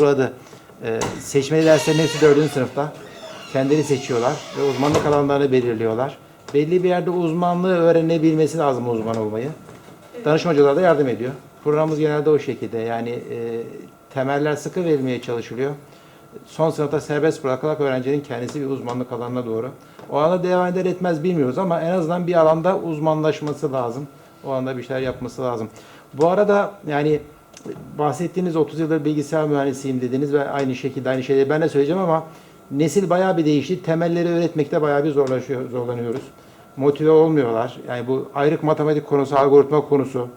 Burada e, seçmeli derslerin hepsi 4. sınıfta. Kendileri seçiyorlar ve uzmanlık alanlarını belirliyorlar. Belli bir yerde uzmanlığı öğrenebilmesi lazım uzman olmayı. Danışma hocalar da yardım ediyor. Programımız genelde o şekilde. Yani e, temeller sıkı verilmeye çalışılıyor. Son sınıfta serbest bırakılarak öğrencinin kendisi bir uzmanlık alanına doğru. O alanda devam eder etmez bilmiyoruz ama en azından bir alanda uzmanlaşması lazım. O alanda bir şeyler yapması lazım. Bu arada yani bahsettiğiniz 30 yıldır bilgisayar mühendisiyim dediniz ve aynı şekilde aynı şeyleri ben de söyleyeceğim ama nesil bayağı bir değişti. Temelleri öğretmekte bayağı bir zorlaşıyor, zorlanıyoruz. Motive olmuyorlar. Yani bu ayrık matematik konusu, algoritma konusu,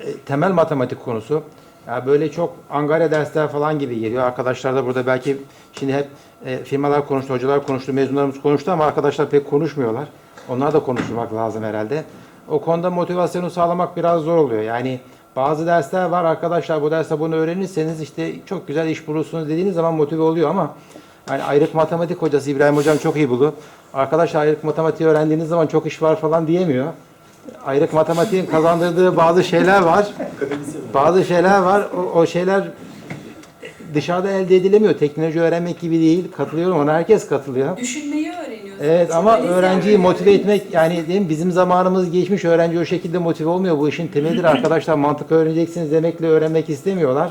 e, temel matematik konusu. Ya böyle çok angarya dersler falan gibi geliyor. Arkadaşlar da burada belki şimdi hep e, firmalar konuştu, hocalar konuştu, mezunlarımız konuştu ama arkadaşlar pek konuşmuyorlar. Onlar da konuşmak lazım herhalde. O konuda motivasyonu sağlamak biraz zor oluyor. Yani bazı dersler var arkadaşlar bu derste bunu öğrenirseniz işte çok güzel iş bulursunuz dediğiniz zaman motive oluyor ama yani ayrık matematik hocası İbrahim hocam çok iyi buldu. Arkadaşlar ayrık matematiği öğrendiğiniz zaman çok iş var falan diyemiyor. Ayrık matematiğin kazandırdığı bazı şeyler var. Bazı şeyler var. O, o şeyler dışarıda elde edilemiyor. Teknoloji öğrenmek gibi değil. Katılıyorum ona. Herkes katılıyor. Düşünmeyi. Evet ama öğrenciyi motive etmek yani değil mi? bizim zamanımız geçmiş öğrenci o şekilde motive olmuyor. Bu işin temelidir arkadaşlar mantık öğreneceksiniz demekle öğrenmek istemiyorlar.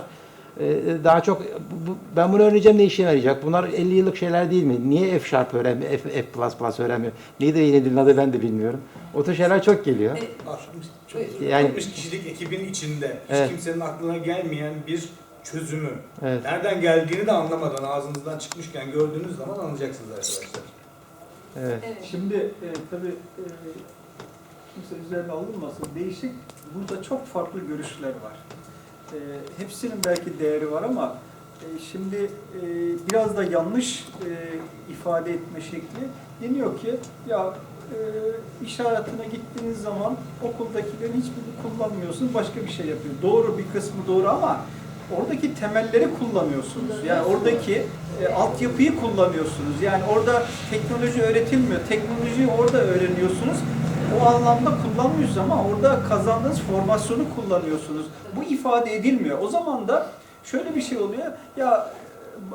Ee, Daha çok bu- ben bunu öğreneceğim ne işe yarayacak? Bunlar 50 yıllık şeyler değil mi? Niye F sharp öğrenmiyor, F, F++ öğrenmiyor? Neydi yeni dilin adı ben de bilmiyorum. O tür şeyler çok geliyor. E, 60, çok Yani- yani, 60 kişilik ekibin içinde hiç Evet. kimsenin aklına gelmeyen bir çözümü Evet. nereden geldiğini de anlamadan ağzınızdan çıkmışken gördüğünüz zaman anlayacaksınız arkadaşlar. Evet. Evet. Şimdi e, tabii e, kimse üzerine alınmasın. Değişik, burada çok farklı görüşler var. E, hepsinin belki değeri var ama e, şimdi e, biraz da yanlış e, ifade etme şekli. Deniyor ki ya e, iş hayatına gittiğiniz zaman okuldakilerin hiçbirini kullanmıyorsunuz, başka bir şey yapıyor. Doğru bir kısmı doğru ama oradaki temelleri kullanıyorsunuz. Yani oradaki e, altyapıyı kullanıyorsunuz. Yani orada teknoloji öğretilmiyor. Teknolojiyi orada öğreniyorsunuz. O anlamda kullanmıyorsunuz ama orada kazandığınız formasyonu kullanıyorsunuz. Bu ifade edilmiyor. O zaman da şöyle bir şey oluyor. Ya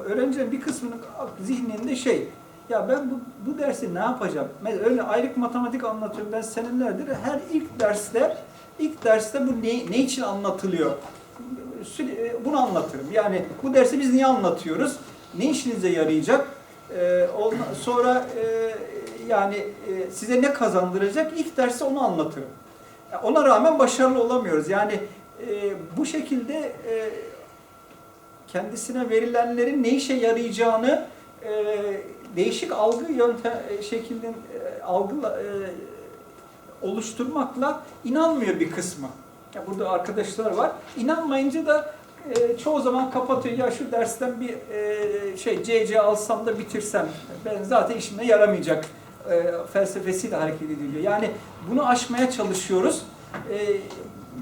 öğrencilerin bir kısmının zihninde şey ya ben bu, bu dersi ne yapacağım? Mesela öyle ayrık matematik anlatıyorum ben senelerdir. Her ilk dersler ilk derste bu ne, ne için anlatılıyor? E, bunu anlatırım. Yani bu dersi biz niye anlatıyoruz? Ne işinize yarayacak? Ee, ondan sonra e, yani e, size ne kazandıracak? İlk derste onu anlatırım. Ona rağmen başarılı olamıyoruz. Yani e, bu şekilde e, kendisine verilenlerin ne işe yarayacağını e, değişik algı yöntem e, şeklinde e, algı e, oluşturmakla inanmıyor bir kısmı. Ya burada arkadaşlar var. İnanmayınca da e, çoğu zaman kapatıyor. Ya şu dersten bir e, şey CC alsam da bitirsem ben zaten işime yaramayacak e, felsefesiyle hareket ediliyor. Yani bunu aşmaya çalışıyoruz. E,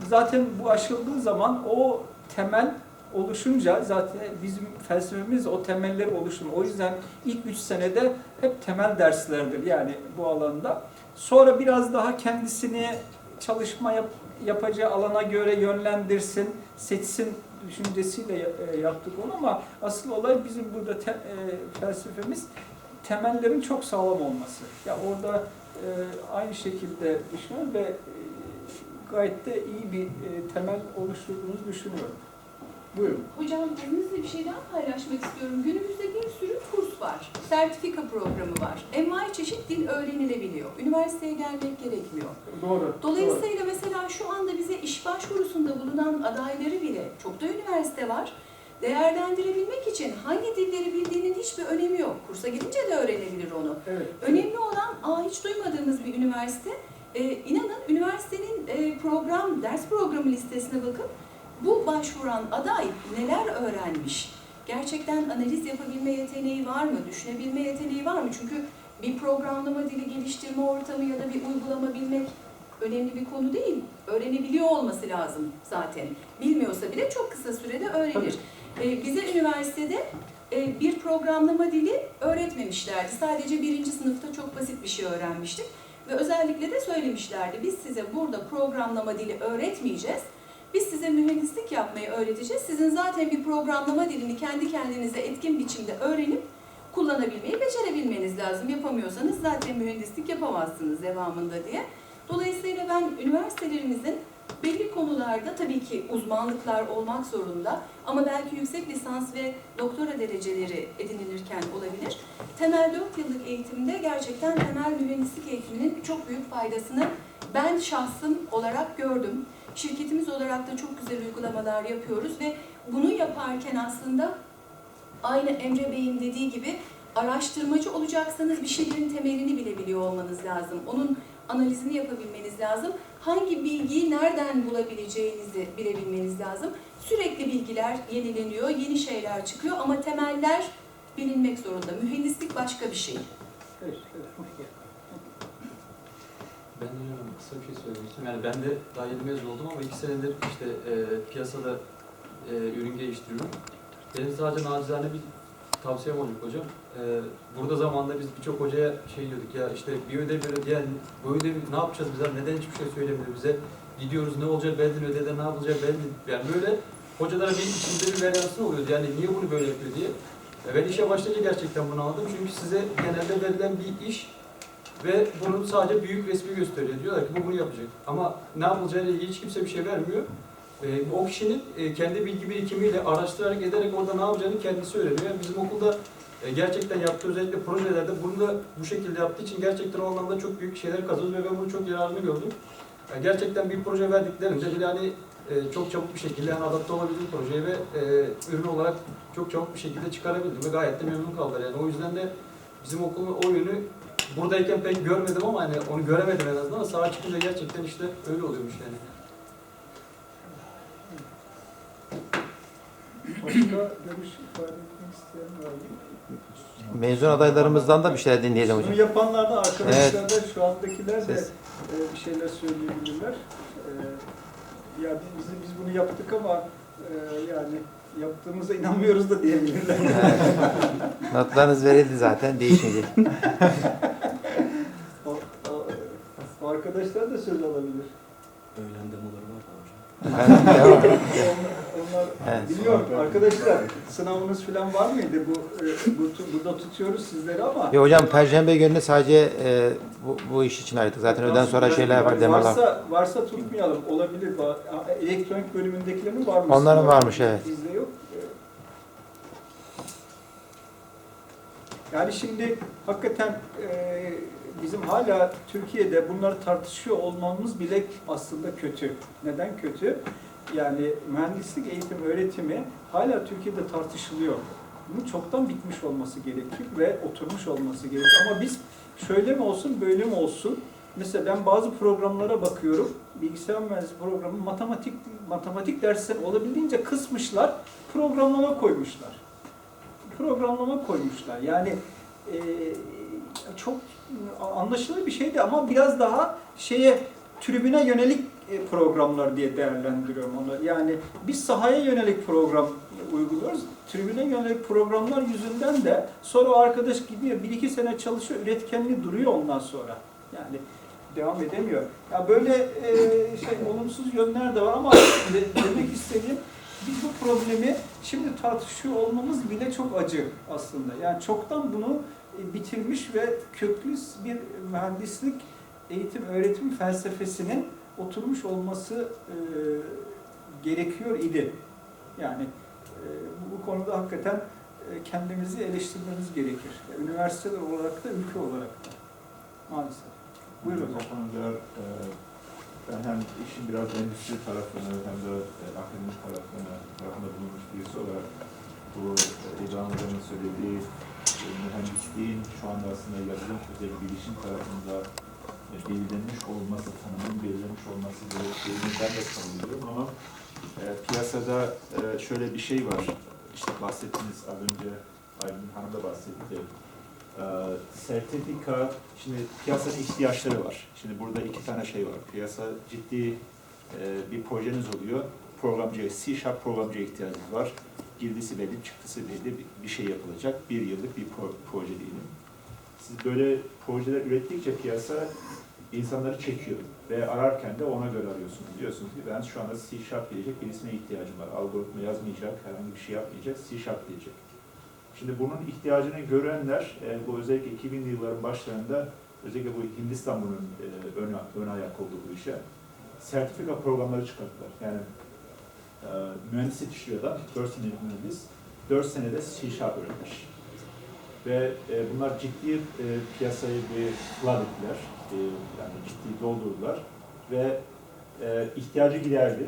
zaten bu aşıldığı zaman o temel oluşunca zaten bizim felsefemiz o temelleri oluşturma. O yüzden ilk üç senede hep temel derslerdir yani bu alanda. Sonra biraz daha kendisini çalışma yap, yapacağı alana göre yönlendirsin, seçsin düşüncesiyle e, yaptık onu ama asıl olay bizim burada te- e, felsefemiz temellerin çok sağlam olması. Ya orada e, aynı şekilde düşünüyorum ve e, gayet de iyi bir e, temel oluşturduğumuzu düşünüyorum. Buyurun. Hocam izninizle bir şey daha paylaşmak istiyorum. Günümüzde bir sürü kurs var. Sertifika programı var. Envai çeşit dil öğrenilebiliyor. Üniversiteye gelmek gerekmiyor. Doğru. doğru. Dolayısıyla mesela şu anda bize iş başvurusunda bulunan adayları bile, çok da üniversite var, değerlendirebilmek için hangi dilleri bildiğinin hiçbir önemi yok. Kursa gidince de öğrenebilir onu. Evet. Önemli olan aa, hiç duymadığımız bir üniversite. Ee, inanın üniversitenin e, program, ders programı listesine bakın. Bu başvuran aday neler öğrenmiş? Gerçekten analiz yapabilme yeteneği var mı? Düşünebilme yeteneği var mı? Çünkü bir programlama dili geliştirme ortamı ya da bir uygulama bilmek önemli bir konu değil. Öğrenebiliyor olması lazım zaten. Bilmiyorsa bile çok kısa sürede öğrenir. Ee, bize üniversitede e, bir programlama dili öğretmemişlerdi. Sadece birinci sınıfta çok basit bir şey öğrenmiştik. Ve özellikle de söylemişlerdi. Biz size burada programlama dili öğretmeyeceğiz. Biz size mühendislik yapmayı öğreteceğiz. Sizin zaten bir programlama dilini kendi kendinize etkin biçimde öğrenip kullanabilmeyi, becerebilmeniz lazım. Yapamıyorsanız zaten mühendislik yapamazsınız devamında diye. Dolayısıyla ben üniversitelerimizin belli konularda tabii ki uzmanlıklar olmak zorunda ama belki yüksek lisans ve doktora dereceleri edinilirken olabilir. Temel 4 yıllık eğitimde gerçekten temel mühendislik eğitiminin çok büyük faydasını ben şahsım olarak gördüm. Şirketimiz olarak da çok güzel uygulamalar yapıyoruz ve bunu yaparken aslında aynı Emre Bey'in dediği gibi araştırmacı olacaksanız bir şeylerin temelini bilebiliyor olmanız lazım. Onun analizini yapabilmeniz lazım. Hangi bilgiyi nereden bulabileceğinizi bilebilmeniz lazım. Sürekli bilgiler yenileniyor, yeni şeyler çıkıyor ama temeller bilinmek zorunda. Mühendislik başka bir şey. Evet, evet. Ben de kısa bir şey söylemiştim. Yani ben de daha yeni mezun oldum ama iki senedir işte e, piyasada e, ürün geliştiriyorum. Benim sadece nacizane bir tavsiyem olacak hocam. E, burada zamanda biz birçok hocaya şey diyorduk ya işte bir ödev böyle yani bu ödevi ne yapacağız bize neden hiçbir şey söylemiyor bize. Gidiyoruz ne olacak belli ödevde ne yapılacak belli. Yani böyle hocalara bir içinde bir veryansın oluyordu. Yani niye bunu böyle yapıyor diye. E, ben işe başlayınca gerçekten bunu anladım. Çünkü size genelde verilen bir iş ve bunun sadece büyük resmi gösteriyor. Diyorlar ki bu bunu yapacak. Ama ne yapılacağıyla ilgili hiç kimse bir şey vermiyor. Ee, o kişinin e, kendi bilgi birikimiyle araştırarak ederek orada ne yapacağını kendisi öğreniyor. Yani bizim okulda e, gerçekten yaptığı özellikle projelerde bunu da bu şekilde yaptığı için gerçekten o anlamda çok büyük şeyler kazanıyoruz ve ben bunu çok yararını gördüm. Yani gerçekten bir proje verdiklerinde yani e, çok çabuk bir şekilde yani adapte olabildim projeye ve e, ürün olarak çok çabuk bir şekilde çıkarabildim ve gayet de memnun kaldılar. Yani o yüzden de bizim okulun o yönü buradayken pek görmedim ama hani onu göremedim en azından ama sağa çıkınca gerçekten işte öyle oluyormuş yani. Başka görüş ifade etmek isteyen var mı? Mezun adaylarımızdan da bir şeyler dinleyelim hocam. Bunu yapanlar da arkadaşlar da şu andakiler de Ses. e, bir şeyler söyleyebilirler. E, ya biz, biz bunu yaptık ama e, yani yaptığımıza inanmıyoruz da diyebilirler. Notlarınız verildi zaten değişmeyecek. arkadaşlar da söz alabilir. Öğlen demoları var da hocam. Onlar, onlar Evet. biliyorum arkadaşlar sınavınız falan var mıydı? Bu, e, bu burada tutuyoruz sizleri ama Ya hocam Perşembe günü sadece e, bu, bu iş için ayırdık. Zaten öğleden sonra şeyler var, demalar. Varsa, varsa tutmayalım. Olabilir. Ba- Elektronik bölümündekilerin var mı? Onların varmış, evet. Bizde yok. Yani şimdi hakikaten e, bizim hala Türkiye'de bunları tartışıyor olmamız bile aslında kötü. Neden kötü? Yani mühendislik eğitim öğretimi hala Türkiye'de tartışılıyor. Bunun çoktan bitmiş olması gerekir ve oturmuş olması gerekir. Ama biz şöyle mi olsun, böyle mi olsun? Mesela ben bazı programlara bakıyorum. Bilgisayar mühendisliği programı matematik matematik dersleri olabildiğince kısmışlar, programlama koymuşlar. Programlama koymuşlar. Yani e, çok anlaşılır bir şeydi ama biraz daha şeye tribüne yönelik e, programlar diye değerlendiriyorum onu. Yani biz sahaya yönelik program uyguluyoruz. Tribüne yönelik programlar yüzünden de sonra o arkadaş gidiyor bir iki sene çalışıyor üretkenliği duruyor ondan sonra. Yani devam edemiyor. Ya böyle e, şey olumsuz yönler de var ama de- demek istediğim biz bu problemi şimdi tartışıyor olmamız bile çok acı aslında. Yani çoktan bunu e, bitirmiş ve köklü bir mühendislik eğitim öğretim felsefesinin oturmuş olması e, gerekiyor idi. Yani e, bu, konuda hakikaten e, kendimizi eleştirmemiz gerekir. Üniversiteler olarak da ülke olarak da. Maalesef. Buyurun hocam. Konuda e, ben hem işin biraz endüstri tarafını hem de e, akademik tarafını, tarafında bulunmuş birisi olarak bu e, İbrahim Hocam'ın söylediği e, mühendisliğin şu anda aslında yazılım özel bilişim tarafında e, belirlenmiş olması, tanımın belirlenmiş olması gerektiğini ben de savunuyorum ama e, piyasada e, şöyle bir şey var. İşte bahsettiniz az önce Aylin Hanım da bahsetti. Ee, sertifika, şimdi piyasanın ihtiyaçları var. Şimdi burada iki tane şey var. Piyasa ciddi e, bir projeniz oluyor. Programcıya, C Sharp programcıya ihtiyacınız var. Girdisi belli, çıktısı belli bir- şey yapılacak. Bir yıllık bir pro- proje diyelim. Siz böyle projeler ürettikçe piyasa insanları çekiyor. Ve ararken de ona göre arıyorsunuz. Diyorsunuz ki ben şu anda C Sharp diyecek birisine ihtiyacım var. Algoritma yazmayacak, herhangi bir şey yapmayacak, C Sharp diyecek. Şimdi bunun ihtiyacını görenler, bu özellikle 2000'li yılların başlarında özellikle bu Hindistan bunun e, ön, ön ayak oldu bu işe. Sertifika programları çıkarttılar. Yani e, mühendis yetiştiriyor adam, 4 senelik mühendis, 4 senede C Sharp öğrenmiş. Ve e, bunlar ciddi e, piyasayı bir flood ettiler. E, yani ciddi doldurdular. Ve e, ihtiyacı giderdi.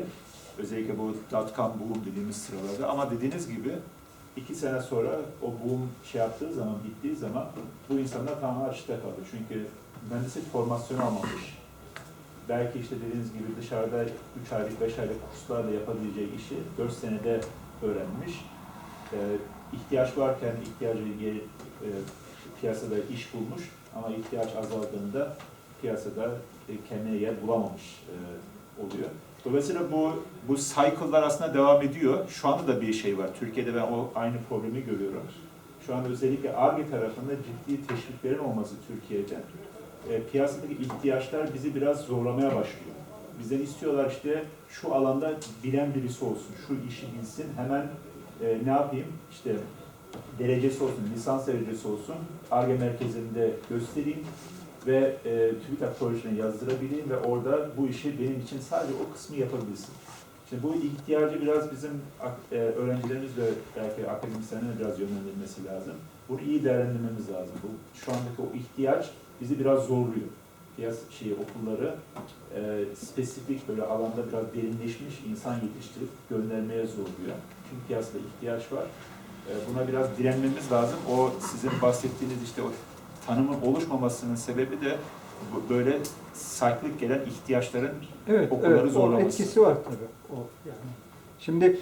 Özellikle bu dot-com boom dediğimiz sıralarda. Ama dediğiniz gibi iki sene sonra o boom şey yaptığı zaman, bittiği zaman bu insanlar tamamen açıkta kaldı. Çünkü mühendislik formasyonu almamış. Belki işte dediğiniz gibi dışarıda 3 aylık, 5 aylık kurslarla yapabileceği işi 4 senede öğrenmiş. Ee, ihtiyaç varken ihtiyacı e, piyasada iş bulmuş ama ihtiyaç azaldığında piyasada e, kendine yer bulamamış e, oluyor. Dolayısıyla bu bu cycle'lar aslında devam ediyor. Şu anda da bir şey var. Türkiye'de ben o aynı problemi görüyorum. Şu anda özellikle ARGE tarafında ciddi teşviklerin olması Türkiye'de. E, piyasadaki ihtiyaçlar bizi biraz zorlamaya başlıyor. Bizden istiyorlar işte şu alanda bilen birisi olsun, şu işi bilsin, hemen e, ne yapayım işte derecesi olsun, lisans derecesi olsun, ARGE merkezinde göstereyim ve e, TÜBİTAK projesine yazdırabileyim ve orada bu işi benim için sadece o kısmı yapabilsin. Şimdi bu ihtiyacı biraz bizim e, öğrencilerimiz ve belki akademisyenlerin biraz yönlendirmesi lazım. Bunu iyi değerlendirmemiz lazım. Bu şu andaki o ihtiyaç bizi biraz zorluyor. Piyas şey okulları e, spesifik böyle alanda biraz derinleşmiş insan yetiştirip göndermeye zorluyor. Çünkü piyasada ihtiyaç var. E, buna biraz direnmemiz lazım. O sizin bahsettiğiniz işte o tanımın oluşmamasının sebebi de böyle cyclic gelen ihtiyaçların Evet, Okulları evet zorlaması. etkisi var tabii. O yani. Şimdi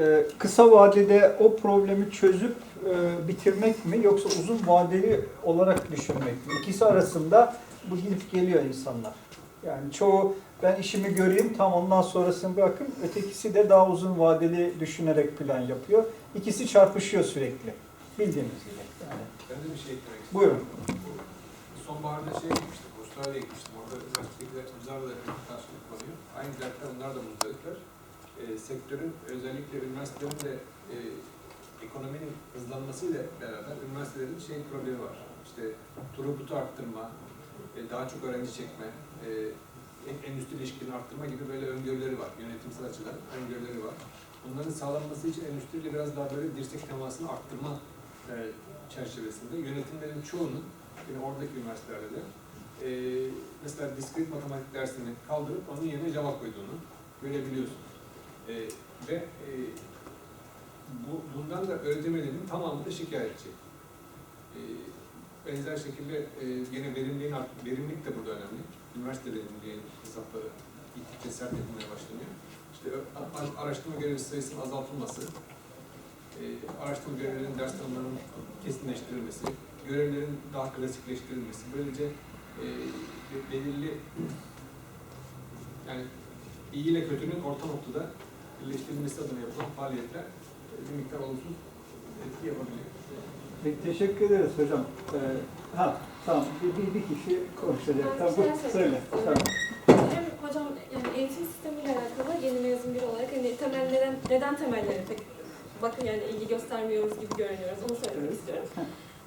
e, kısa vadede o problemi çözüp e, bitirmek mi yoksa uzun vadeli olarak düşünmek mi? İkisi arasında bu gidip geliyor insanlar. Yani çoğu ben işimi göreyim tam ondan sonrasını bırakın. Ötekisi de daha uzun vadeli düşünerek plan yapıyor. İkisi çarpışıyor sürekli. Bildiğiniz gibi. Yani. Ben de bir şey eklemek istiyorum. Buyurun. Sonbaharda şeye gitmiştim, Avustralya'ya gitmiştim. Orada üniversitedekiler de karşılık konuyor. Aynı dertten onlar da muzdaripler. E, sektörün özellikle üniversitelerin de e, ekonominin hızlanmasıyla beraber üniversitelerin şey problemi var. İşte throughput'u arttırma, e, daha çok öğrenci çekme, e, en- endüstri ilişkilerini arttırma gibi böyle öngörüleri var. Yönetimsel açıdan öngörüleri var. Bunların sağlanması için endüstriyle biraz daha böyle dirsek temasını arttırma e, çerçevesinde yönetimlerin çoğunun yine oradaki üniversitelerde de e, mesela diskret matematik dersini kaldırıp onun yerine Java koyduğunu görebiliyorsunuz. E, ve e, bu, bundan da öğretim üyelerinin tamamı da şikayetçi. E, benzer şekilde e, yine verimliğin art- verimlilik de burada önemli. Üniversite verimliliğin hesapları gittikçe sert yapılmaya başlanıyor. İşte araştırma görevlisi sayısının azaltılması, e, araştırma görevlilerinin ders tanımlarının kesinleştirilmesi, görevlerin daha klasikleştirilmesi, böylece e, be- belirli yani iyi ile kötünün orta noktada birleştirilmesi adına yapılan faaliyetler e, bir miktar olumsuz etki yapabiliyor. Peki, teşekkür ederiz hocam. Ee, ha, tamam. Bir, bir, bir kişi konuşacak. Ben Tamam, bir şeyler bu- söyle. söylemek Tamam. Hem hocam yani eğitim sistemiyle alakalı yeni mezun biri olarak hani temel neden, neden temellere pek bakın yani ilgi göstermiyoruz gibi görünüyoruz onu söylemek Evet. istiyorum.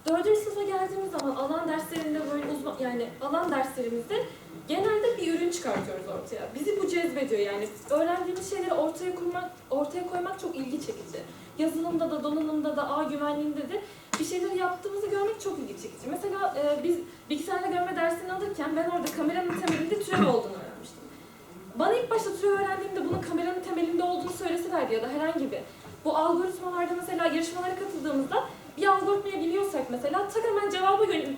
Dördüncü sınıfa geldiğimiz zaman alan derslerinde böyle uzman yani alan derslerimizde genelde bir ürün çıkartıyoruz ortaya. Bizi bu cezbediyor yani öğrendiğimiz şeyleri ortaya kurmak, ortaya koymak çok ilgi çekici. Yazılımda da, donanımda da, ağ güvenliğinde de bir şeyler yaptığımızı görmek çok ilgi çekici. Mesela e, biz bilgisayarla görme dersini alırken ben orada kameranın temelinde türev olduğunu öğrenmiştim. Bana ilk başta türev öğrendiğimde bunun kameranın temelinde olduğunu söyleselerdi ya da herhangi bir bu algoritmalarda mesela yarışmalara katıldığımızda bir algoritmayı biliyorsak mesela tak hemen cevaba hani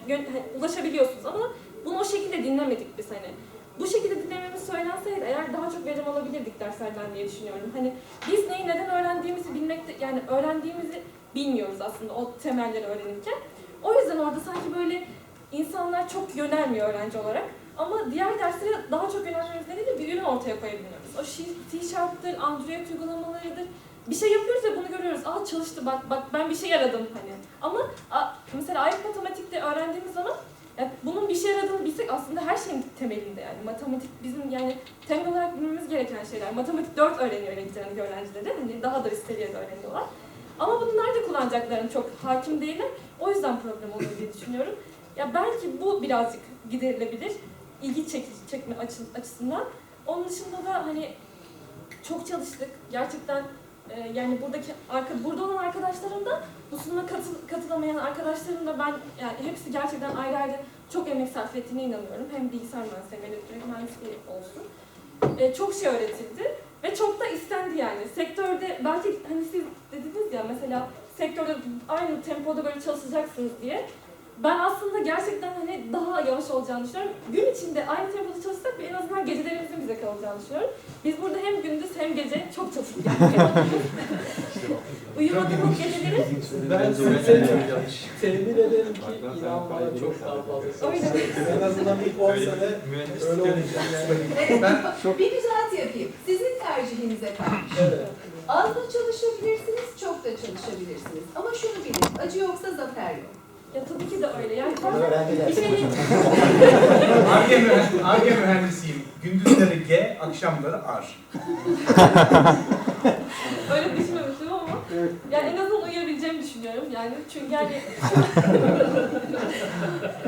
ulaşabiliyorsunuz ama bunu o şekilde dinlemedik biz hani. Bu şekilde dinlememiz söylenseydi eğer daha çok verim alabilirdik derslerden diye düşünüyorum. Hani biz neyi neden öğrendiğimizi bilmekte yani öğrendiğimizi bilmiyoruz aslında o temelleri öğrenirken. O yüzden orada sanki böyle insanlar çok yönelmiyor öğrenci olarak. Ama diğer derslere daha çok yönelmemiz nedeniyle bir ürün ortaya koyabiliyoruz. O C Sharp'tır, Android uygulamalarıdır. Bir şey yapıyoruz ve bunu görüyoruz. Aa çalıştı bak bak ben bir şey aradım hani. Ama a, mesela ayrık matematikte öğrendiğimiz zaman Ya bunun bir şey yaradığını bilsek aslında her şeyin temelinde yani matematik bizim yani temel olarak bilmemiz gereken şeyler. Matematik 4 öğreniyor elektronik öğrencileri. Hani daha da üst öğreniyorlar. Ama bunu nerede kullanacaklarını çok hakim değiller. O yüzden problem oluyor diye düşünüyorum. Ya belki bu birazcık giderilebilir. ilgi çekici çekme açı- açısından. Onun dışında da hani çok çalıştık. Gerçekten e, yani buradaki arka, burada olan arkadaşlarım da bu sunuma katıl, katılamayan arkadaşlarım da ben yani hepsi gerçekten ayrı ayrı çok emek sarf ettiğine inanıyorum. Hem bilgisayar mühendisliği hem elektrik mühendisliği olsun. E, çok şey öğretildi ve çok da istendi yani. Sektörde belki hani siz dediniz ya mesela sektörde aynı tempoda böyle çalışacaksınız diye. Ben aslında gerçekten hani daha yavaş olacağını düşünüyorum. Gün içinde aynı tempoda çalışsak en azından gecelerimizin bize kalacağını düşünüyorum. Biz burada hem gündüz hem gece çok çalıştık. Yani. Uyumadığımız geceleri Ben size öyle yanlış. temin ederim ki inan bana çok daha fazla Öyle. En azından ilk 10 Öyle sene mühendislik öyle olacak yani. Bir düzelti yapayım. Sizin tercihinize kalmış. Evet. Az da çalışabilirsiniz, çok da çalışabilirsiniz. Ama şunu bilin, acı yoksa zafer yok. Ya tabii ki de öyle. Yani bazen bir şeyi Arge mühendisiyim. Arge mühendisiyim. Gündüzleri G, akşamları R. öyle düşünmemiştim ama Evet. yani en azından uyuyabileceğimi düşünüyorum. Yani çünkü yani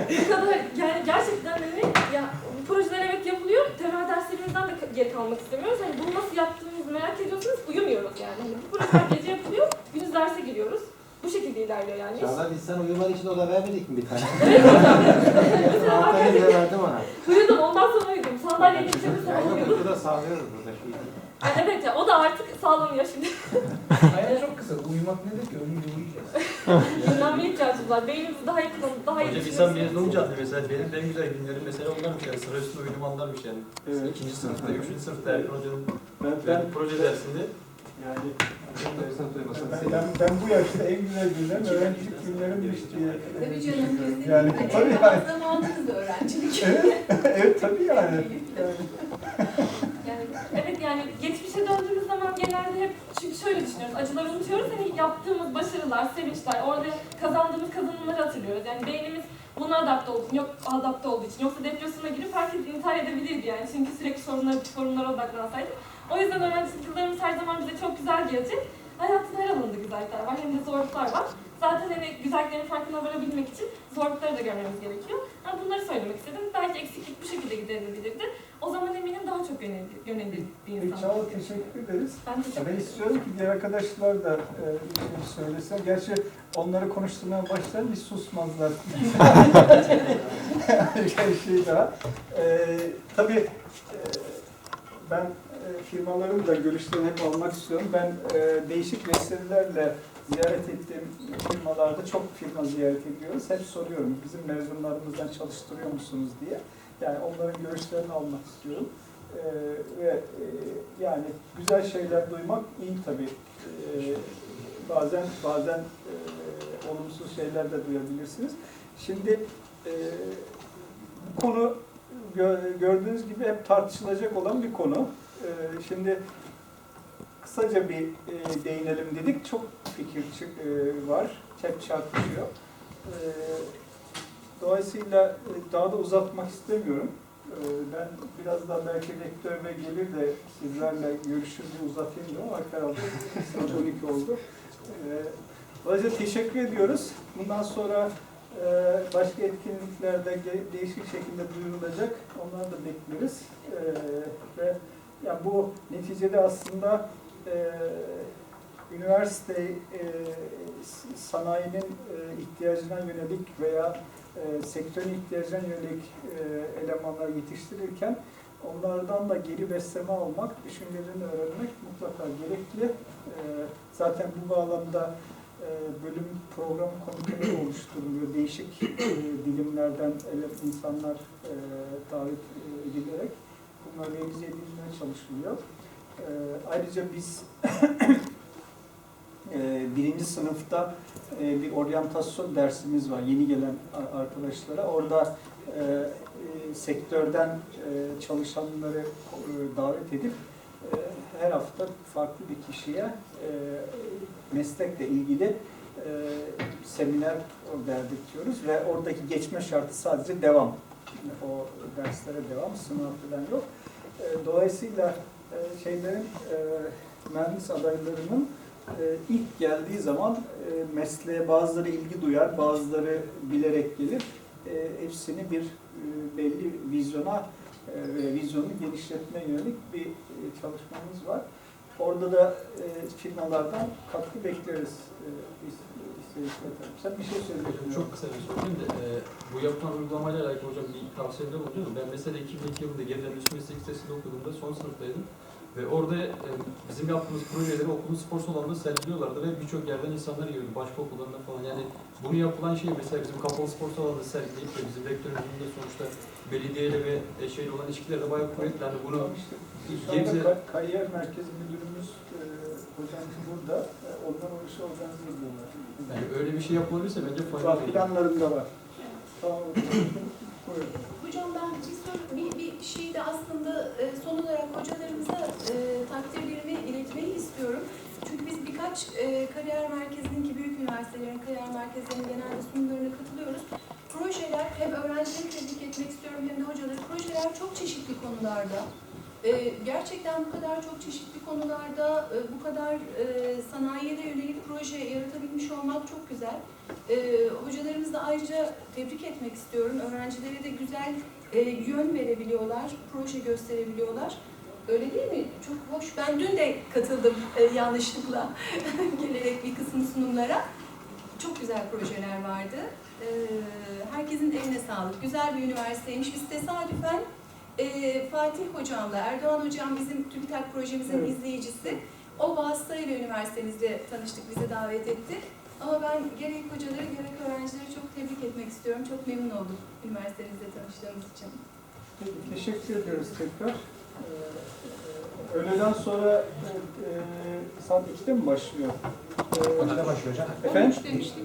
bu kadar yani gerçekten hani ya bu projeler evet yapılıyor. Temel derslerimizden de geri kalmak istemiyoruz. Hani bunu nasıl yaptığımızı merak ediyorsanız uyumuyoruz yani. Hani bu projeler gece yapılıyor, gündüz derse giriyoruz. Bu şekilde ilerliyor yani. Çağlar biz sana uyuman için oda vermedik mi bir tane? Evet hocam. Mesela hakikaten bile verdim ona. uyudum ondan sonra uyudum. İçinde sonra Yani uyudum. uykuda sağlıyoruz burada. Şey. Yani evet ya o da artık sağlanıyor şimdi. Hayat çok kısa. Uyumak nedir ki? Ölünce uyuyacağız. Dinlenmeye ihtiyacımız var. Beynimizi daha yakın, daha iyi Hocam insan düşünmesi mezun olunca mesela benim de en güzel günlerim mesela onlarmış yani sıra üstünde uyudum anlarmış yani. Evet. İkinci sınıfta, üçüncü sınıfta Erkan Hoca'nın Ben, ben, ben, proje dersinde yani ben, ben, ben bu yaşta en güzel günlerim öğrencilik günlerimmiş diye. Tabii canım, kesinlikle. Yani tabii yani. zamanınız da öğrencilik. evet tabii yani. yani. Evet yani geçmişe döndüğümüz zaman genelde hep çünkü şöyle düşünüyoruz. Acıları unutuyoruz. Hani yaptığımız başarılar, sevinçler, orada kazandığımız kazanımları hatırlıyoruz. Yani beynimiz buna adapte olduğu için, yok adapte olduğu için. Yoksa depresyona girip herkes intihar edebilirdi yani. Çünkü sürekli sorunlara, sorunlara odaklansaydık. O yüzden öğrencilik yıllarımız her zaman bize çok güzel gelecek. Hayatın her alanında güzellikler var, hem de zorluklar var. Zaten hani güzelliklerin farkına varabilmek için zorlukları da görmemiz gerekiyor. Ben bunları söylemek istedim. Belki eksiklik bu şekilde giderilebilirdi. O zaman eminim daha çok yönelir, yönelir bir Peki insan. Çağla teşekkür ederiz. Ben teşekkür Ben istiyorum ki diğer arkadaşlar da e, bir şey söylesin. Gerçi onları konuşturmaya başlar hiç susmazlar. şey, şey daha. E, tabii e, ben e, firmaların da görüşlerini hep almak istiyorum. Ben e, değişik vesilelerle ziyaret ettiğim firmalarda çok firma ziyaret ediyoruz. Hep soruyorum bizim mezunlarımızdan çalıştırıyor musunuz diye. Yani onların görüşlerini almak istiyorum. Ee, ve e, yani güzel şeyler duymak iyi tabii. Ee, bazen bazen e, olumsuz şeyler de duyabilirsiniz. Şimdi e, bu konu gördüğünüz gibi hep tartışılacak olan bir konu. Ee, şimdi kısaca bir e, değinelim dedik. Çok fikir e, var. Hep çarpışıyor. Ee, dolayısıyla e, daha da uzatmak istemiyorum. Ee, Ben biraz daha belki rektör gelir de sizlerle görüşür diye uzatayım diyorum ama herhalde saat 12 oldu. Dolayısıyla teşekkür ediyoruz. Bundan sonra başka etkinliklerde değişik şekilde duyurulacak. Onları da bekleriz. Ee, Ve ya bu neticede aslında e, üniversite e, sanayinin e, ihtiyacına yönelik veya sektörün ihtiyacına yönelik elemanlar yetiştirirken onlardan da geri besleme almak, düşüncelerini öğrenmek mutlaka gerekli. Zaten bu bağlamda bölüm program komiteleri oluşturuluyor. Değişik e, dilimlerden insanlar e, davet e, edilerek bunlar revize edilmeye çalışılıyor. E, ayrıca biz e, birinci sınıfta e, bir oryantasyon dersimiz var yeni gelen arkadaşlara. Orada e, e, sektörden e, çalışanları e, davet edip e, her hafta farklı bir kişiye e, meslekle ilgili e, seminer verdiriyoruz ve oradaki geçme şartı sadece devam. Yani o derslere devam, sınav falan yok. E, Dolayısıyla e, şeylerin, e, mühendis adaylarının e, ilk geldiği zaman e, mesleğe bazıları ilgi duyar, bazıları bilerek gelir. E, Hepsini bir e, belli vizyona e, ve vizyonu genişletmeye yönelik bir e, çalışmamız var. Orada da e, firmalardan katkı bekleriz. E, biz. Sen bir şey söyleyeceksin. Çok kısa bir sorayım da e, bu yapılan uygulamayla alakalı hocam bir tavsiyede bulunuyorum. Ben mesela 2002 yılında gerilen üst meslek lisesinde okuduğumda son sınıftaydım. Ve orada e, bizim yaptığımız projeleri okulun spor salonunda sergiliyorlardı ve birçok yerden insanlar geliyordu, başka okullarında falan. Yani bunu yapılan şey mesela bizim kapalı spor salonunda sergileyip de bizim rektörümüzün de sonuçta belediyeyle ve şeyle olan ilişkileri de bayağı kuvvetli. Yani bunu şu anda Gebze- ka- kariyer merkezi müdürümüz e, hocamız burada. E, onlar o işi organize ediyorlar. yani öyle bir şey yapılabilirse bence faydalı. olur. planlarında var. Tamam. Buyurun. Hocam ben bir, soru, bir, bir şey de aslında e, son olarak hocalarımıza e, takdirlerimi iletmeyi istiyorum. Çünkü biz birkaç e, kariyer merkezinin ki büyük üniversitelerin kariyer merkezlerinin genelde sunumlarına katılıyoruz. Projeler hem öğrencileri tebrik etmek istiyorum hem de hocaları. Projeler çok çeşitli konularda. E, gerçekten bu kadar çok çeşitli konularda e, bu kadar e, sanayiye de yönelik proje yaratabilmiş olmak çok güzel. E, hocalarımızı da ayrıca tebrik etmek istiyorum. Öğrencilere de güzel e, yön verebiliyorlar, proje gösterebiliyorlar. Öyle değil mi? Çok hoş. Ben dün de katıldım e, yanlışlıkla gelerek bir kısım sunumlara. Çok güzel projeler vardı. E, herkesin eline sağlık. Güzel bir üniversiteymiş. Biz tesadüfen e, Fatih Hocam'la, Erdoğan Hocam bizim TÜBİTAK projemizin Evet. izleyicisi. O vasıtayla üniversitemizde tanıştık, bizi davet etti. Ama ben gerek hocaları gerek öğrencileri çok tebrik etmek istiyorum. Çok memnun oldum üniversitemizde tanıştığımız için. Peki, teşekkür ediyoruz tekrar. Ee, öğleden sonra e, e, saat 2'de mi başlıyor? Ee, başlıyor hocam? efendim? Olmuş demiştik.